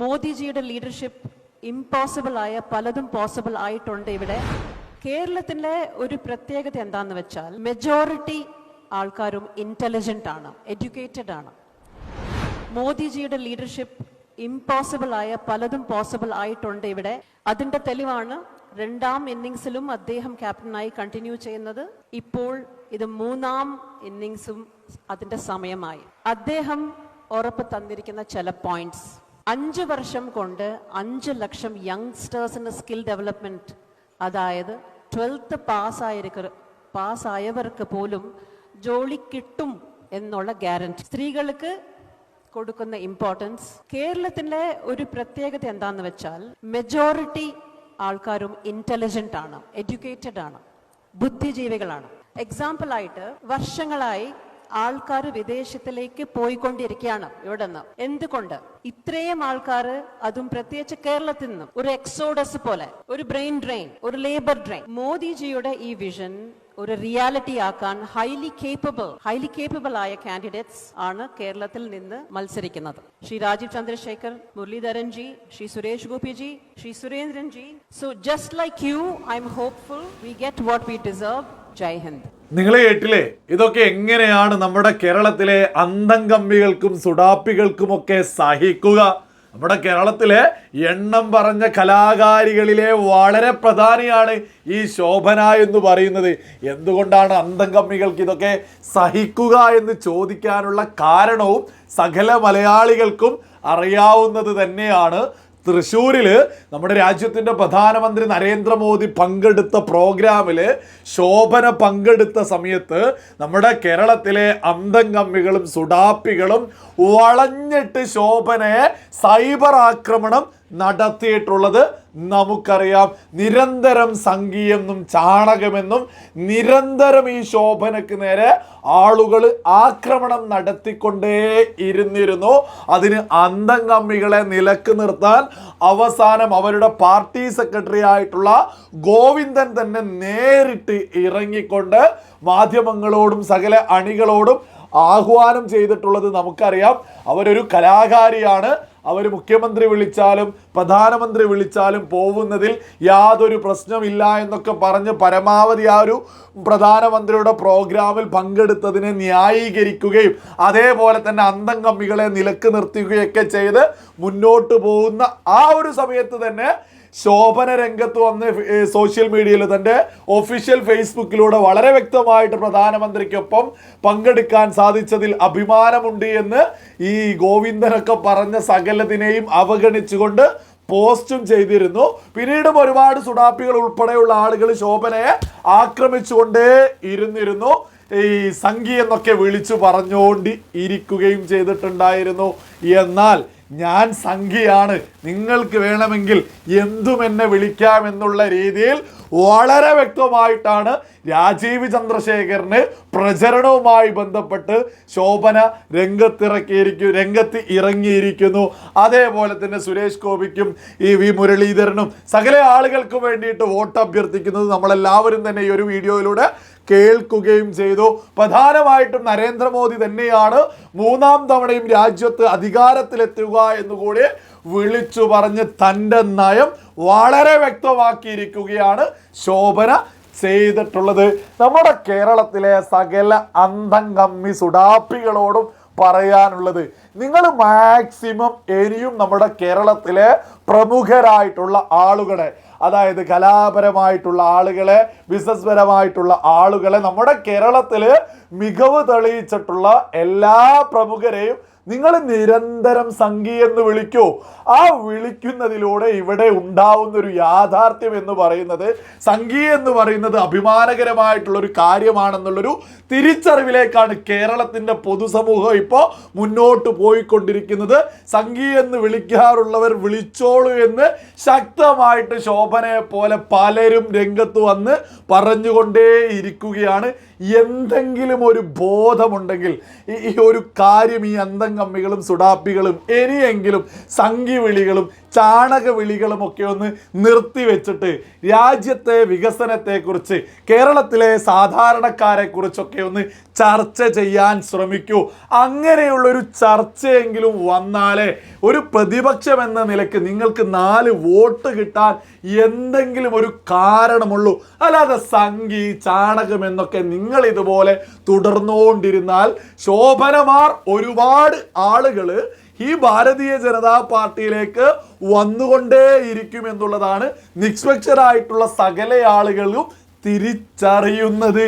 മോദിജിയുടെ leadership impossible ആയ പലതും possible ആയിട്ടുണ്ട് ഇവിടെ. കേരളത്തിലെ ഒരു പ്രത്യേകത എന്താന്ന് വെച്ചാൽ മെജോറിറ്റി ആൾക്കാരും ഇന്റലിജന്റ് ആണ് എഡ്യൂക്കേറ്റഡ് ആണ്. മോദിജിയുടെ ലീഡർഷിപ്പ് ഇമ്പോസിബിൾ ആയ പലതും പോസിബിൾ ആയിട്ടുണ്ട് ഇവിടെ. അതിന്റെ തെളിവാണ് രണ്ടാം ഇന്നിങ്സിലും അദ്ദേഹം ക്യാപ്റ്റനായി കണ്ടിന്യൂ ചെയ്യുന്നത്. ഇപ്പോൾ ഇത് മൂന്നാം ഇന്നിങ്സും അതിന്റെ സമയമായി. അദ്ദേഹം ഉറപ്പ് തന്നിരിക്കുന്ന ചില പോയിന്റ്സ് അഞ്ച് വർഷം കൊണ്ട് അഞ്ച് ലക്ഷം യങ്സ്റ്റേഴ്സിന്റെ സ്കിൽ ഡെവലപ്മെന്റ് അതായത് ട്വൽത്ത് പാസ്സായിരിക്ക പാസ്സായവർക്ക് പോലും ജോലി കിട്ടും എന്നുള്ള ഗ്യാരണ്ടി സ്ത്രീകൾക്ക് കൊടുക്കുന്ന ഇമ്പോർട്ടൻസ് കേരളത്തിലെ ഒരു പ്രത്യേകത എന്താണെന്ന് വെച്ചാൽ മെജോറിറ്റി ആൾക്കാരും ഇന്റലിജന്റ് ആണ് എഡ്യൂക്കേറ്റഡ് ആണ് ബുദ്ധിജീവികളാണ്. എക്സാമ്പിളായിട്ട് വർഷങ്ങളായി ആൾക്കാർ വിദേശത്തിലേക്ക് പോയിക്കൊണ്ടിരിക്കുകയാണ് ഇവിടെ നിന്ന് എന്തുകൊണ്ട്? ഇത്രയും ആൾക്കാർ അതും പ്രത്യേകിച്ച് കേരളത്തിൽ നിന്നും ഒരു എക്സോഡസ് പോലെ ഒരു ബ്രെയിൻ ഡ്രെയിൻ ഒരു ലേബർ ഡ്രെയിൻ മോദിജിയുടെ ഈ വിഷൻ ഒരു റിയാലിറ്റി ആക്കാൻ ഹൈലി കേപ്പബിൾ ഹൈലി കേപ്പബിൾ ആയ കാൻഡിഡേറ്റ്സ് ആണ് കേരളത്തിൽ നിന്ന് മത്സരിക്കുന്നത്. Shri Rajeev Chandrasekhar Muraleedharan ji Shri Suresh Gopi ji Shri Surendran ji. So just like you I'm hopeful we get what we deserve Jai Hind നിങ്ങൾ കേട്ടില്ലേ? ഇതൊക്കെ എങ്ങനെയാണ് നമ്മുടെ കേരളത്തിലെ അന്തംകമ്പികൾക്കും സുഡാപ്പികൾക്കുമൊക്കെ സഹിക്കുക? നമ്മുടെ കേരളത്തിലെ എണ്ണം പറഞ്ഞ കലാകാരികളിലെ വളരെ പ്രധാനിയാണ് ഈ ശോഭന എന്ന് പറയുന്നത്. എന്തുകൊണ്ടാണ് അന്തംകമ്മികൾക്ക് ഇതൊക്കെ സഹിക്കുക എന്ന് ചോദിക്കാനുള്ള കാരണവും സകല മലയാളികൾക്കും അറിയാവുന്നത് തന്നെയാണ്. തൃശ്ശൂരിൽ നമ്മുടെ രാജ്യത്തിന്റെ പ്രധാനമന്ത്രി നരേന്ദ്രമോദി പങ്കെടുത്ത പ്രോഗ്രാമിൽ ശോഭന പങ്കെടുത്ത സമയത്ത് നമ്മുടെ കേരളത്തിലെ അന്തംകമ്മികളും സുഡാപ്പികളും വളഞ്ഞിട്ട് ശോഭനയെ സൈബർ ആക്രമണം നടത്തിയിട്ടുള്ളത് നമുക്കറിയാം. നിരന്തരം സംഗീയെന്നും ചാണകമെന്നും നിരന്തരം ഈ ശോഭനക്ക് നേരെ ആളുകൾ ആക്രമണം നടത്തിക്കൊണ്ടേ ഇരുന്നിരുന്നു. അതിന് അന്തംകമ്മികളെ നിലയ്ക്ക് നിർത്താൻ അവസാനം അവരുടെ പാർട്ടി സെക്രട്ടറി ആയിട്ടുള്ള ഗോവിന്ദൻ തന്നെ നേരിട്ട് ഇറങ്ങിക്കൊണ്ട് മാധ്യമങ്ങളോടും സകല അണികളോടും ആഹ്വാനം ചെയ്തിട്ടുള്ളത് നമുക്കറിയാം. അവരൊരു കലാകാരിയാണ്. അവർ മുഖ്യമന്ത്രി വിളിച്ചാലും പ്രധാനമന്ത്രി വിളിച്ചാലും പോകുന്നതിൽ യാതൊരു പ്രശ്നമില്ല എന്നൊക്കെ പറഞ്ഞ് പരമാവധി ആ ഒരു പ്രധാനമന്ത്രിയുടെ പ്രോഗ്രാമിൽ പങ്കെടുത്തതിനെ ന്യായീകരിക്കുകയും അതേപോലെ തന്നെ അന്തംകമ്മികളെ നിലയ്ക്ക് നിർത്തുകയൊക്കെ ചെയ്ത് മുന്നോട്ട് പോകുന്ന ആ ഒരു സമയത്ത് തന്നെ ശോഭന രംഗത്ത് വന്ന് സോഷ്യൽ മീഡിയയിൽ തന്റെ ഒഫീഷ്യൽ ഫേസ്ബുക്കിലൂടെ വളരെ വ്യക്തമായിട്ട് പ്രധാനമന്ത്രിക്കൊപ്പം പങ്കെടുക്കാൻ സാധിച്ചതിൽ അഭിമാനമുണ്ട് എന്ന് ഈ ഗോവിന്ദനൊക്കെ പറഞ്ഞ സകലതിനെയും അവഗണിച്ചുകൊണ്ട് പോസ്റ്റും ചെയ്തിരുന്നു. പിന്നീടും ഒരുപാട് സുഡാപ്പികൾ ഉൾപ്പെടെയുള്ള ആളുകൾ ശോഭനയെ ആക്രമിച്ചുകൊണ്ടേ ഇരുന്നിരുന്നു. ഈ സംഘി എന്നൊക്കെ വിളിച്ചു പറഞ്ഞുകൊണ്ട് ഇരിക്കുകയും ചെയ്തിട്ടുണ്ടായിരുന്നു. എന്നാൽ ഞാൻ സംഘിയാണ് നിങ്ങൾക്ക് വേണമെങ്കിൽ എന്തും എന്നെ വിളിക്കാം എന്നുള്ള രീതിയിൽ വളരെ വ്യക്തമായിട്ടാണ് രാജീവ് ചന്ദ്രശേഖരന് പ്രചരണവുമായി ബന്ധപ്പെട്ട് ശോഭന രംഗത്തിറക്കിയിരിക്കും രംഗത്ത് ഇറങ്ങിയിരിക്കുന്നു. അതേപോലെ തന്നെ സുരേഷ് ഗോപിക്കും ഈ വി മുരളീധരനും സകല ആളുകൾക്കും വേണ്ടിയിട്ട് വോട്ട് അഭ്യർത്ഥിക്കുന്നത് നമ്മളെല്ലാവരും തന്നെ ഈ ഒരു വീഡിയോയിലൂടെ കേൾക്കുകയും ചെയ്തു. പ്രധാനമായിട്ടും നരേന്ദ്രമോദി തന്നെയാണ് മൂന്നാം തവണയും രാജ്യത്ത് അധികാരത്തിലെത്തുക എന്നുകൂടി വിളിച്ചു പറഞ്ഞ് തന്റെ നയം വളരെ വ്യക്തമാക്കിയിരിക്കുകയാണ് ശോഭന ചെയ്തിട്ടുള്ളത്. നമ്മുടെ കേരളത്തിലെ സകല അന്തംകമ്മി സുഡാപ്പികളോടും പറയാനുള്ളത്. നിങ്ങൾ മാക്സിമം ഇനിയും നമ്മുടെ കേരളത്തിലെ പ്രമുഖരായിട്ടുള്ള ആളുകളെ അതായത് കലാപരമായിട്ടുള്ള ആളുകളെ ബിസിനസ് പരമായിട്ടുള്ള ആളുകളെ നമ്മുടെ കേരളത്തിൽ മികവ് തെളിയിച്ചിട്ടുള്ള എല്ലാ പ്രമുഖരെയും നിങ്ങൾ നിരന്തരം സംഘി എന്ന് വിളിക്കൂ. ആ വിളിക്കുന്നതിലൂടെ ഇവിടെ ഉണ്ടാവുന്ന ഒരു യാഥാർത്ഥ്യം എന്ന് പറയുന്നത് സംഘി എന്ന് പറയുന്നത് അഭിമാനകരമായിട്ടുള്ള ഒരു കാര്യമാണെന്നുള്ളൊരു തിരിച്ചറിവിലേക്കാണ് കേരളത്തിന്റെ പൊതുസമൂഹം ഇപ്പോൾ മുന്നോട്ട് പോയിക്കൊണ്ടിരിക്കുന്നത്. സംഘി എന്ന് വിളിക്കാറുള്ളവർ വിളിച്ചോളൂ എന്ന് ശക്തമായിട്ട് ശോഭനയെ പോലെ പലരും രംഗത്ത് വന്ന് പറഞ്ഞുകൊണ്ടേ ഇരിക്കുകയാണ് എന്തെങ്കിലും ഒരു ബോധമുണ്ടെങ്കിൽ ഈ- ഒരു കാര്യം ഈ അന്തംകമ്മികളും സുടാപ്പികളും ഇനിയെങ്കിലും സംഘി വിളികളും ചാണക വിളികളും ഒക്കെ ഒന്ന് നിർത്തിവെച്ചിട്ട് രാജ്യത്തെ വികസനത്തെക്കുറിച്ച് കേരളത്തിലെ സാധാരണക്കാരെക്കുറിച്ചൊക്കെ ഒന്ന് ചർച്ച ചെയ്യാൻ ശ്രമിക്കൂ. അങ്ങനെയുള്ളൊരു ചർച്ചയെങ്കിലും വന്നാലേ ഒരു പ്രതിപക്ഷം എന്ന നിലയ്ക്ക് നിങ്ങൾക്ക് നാല് വോട്ട് കിട്ടാൻ എന്തെങ്കിലും ഒരു കാരണമുള്ളൂ. അല്ലാതെ സംഘി ചാണകം എന്നൊക്കെ നിങ്ങൾ ഇതുപോലെ തുടർന്നുകൊണ്ടിരുന്നാൽ ശോഭനമാർ ഒരുപാട് ആളുകൾ ഈ ഭാരതീയ ജനതാ പാർട്ടിയിലേക്ക് വന്നുകൊണ്ടേയിരിക്കും എന്നുള്ളതാണ് നിഷ്പക്ഷരായിട്ടുള്ള സകല ആളുകളും തിരിച്ചറിയുന്നത്.